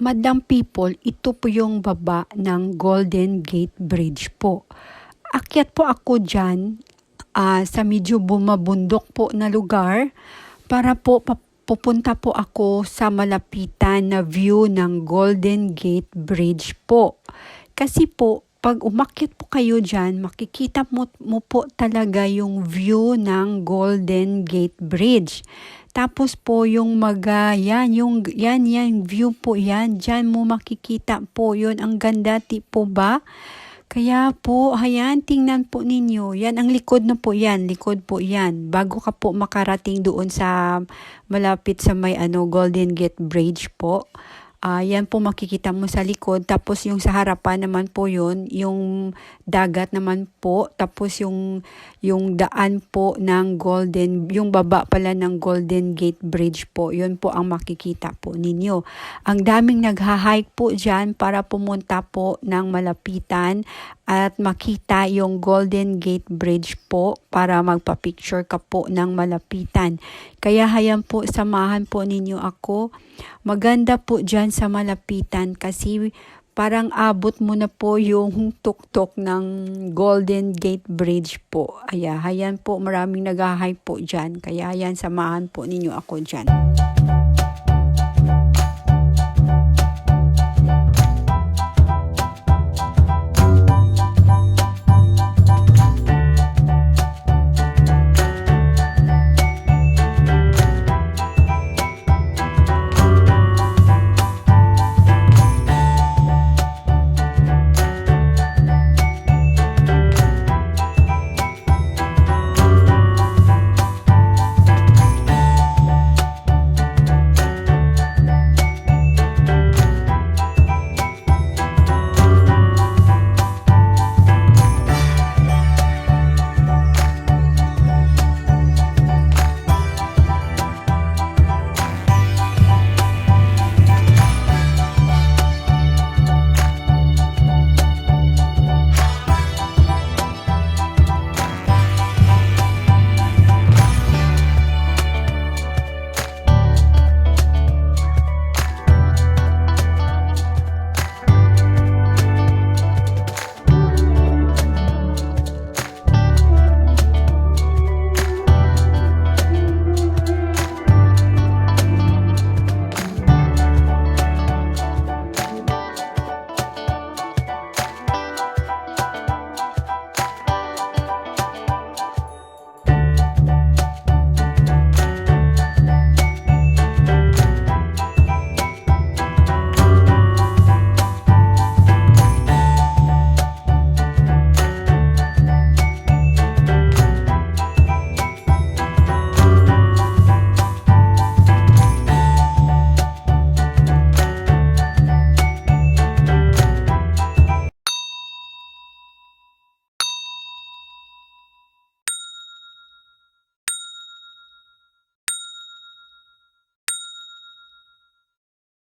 Madam People, ito po yung baba ng Golden Gate Bridge po. Akyat po ako dyan ah, sa medyo bumabundok po na lugar para po pupunta po ako sa malapitan na view ng Golden Gate Bridge po. Kasi po, pag umakyat po kayo dyan, makikita mo, mo po talaga yung view ng Golden Gate Bridge. Tapos po yung maga, yan, yung, yan, yan, view po yan. Dyan mo makikita po yun. Ang ganda, ti po ba? Kaya po, ayan, tingnan po ninyo. Yan, ang likod na po yan. Likod po yan. Bago ka po makarating doon sa malapit sa may ano, Golden Gate Bridge po. Ah, yan po makikita mo sa likod. Tapos yung sa harapan naman po yun, yung dagat naman po. Tapos yung, yung daan po ng Golden, yung baba pala ng Golden Gate Bridge po. Yun po ang makikita po ninyo. Ang daming nagha-hike po dyan para pumunta po ng malapitan at makita yung Golden Gate Bridge po para magpa-picture ka po ng malapitan. Kaya hayan po, samahan po ninyo ako. Maganda po dyan sa malapitan kasi parang abot mo na po yung tuktok ng Golden Gate Bridge po. Aya, hayan po, maraming nag-hike po dyan. Kaya hayan, samahan po ninyo ako dyan.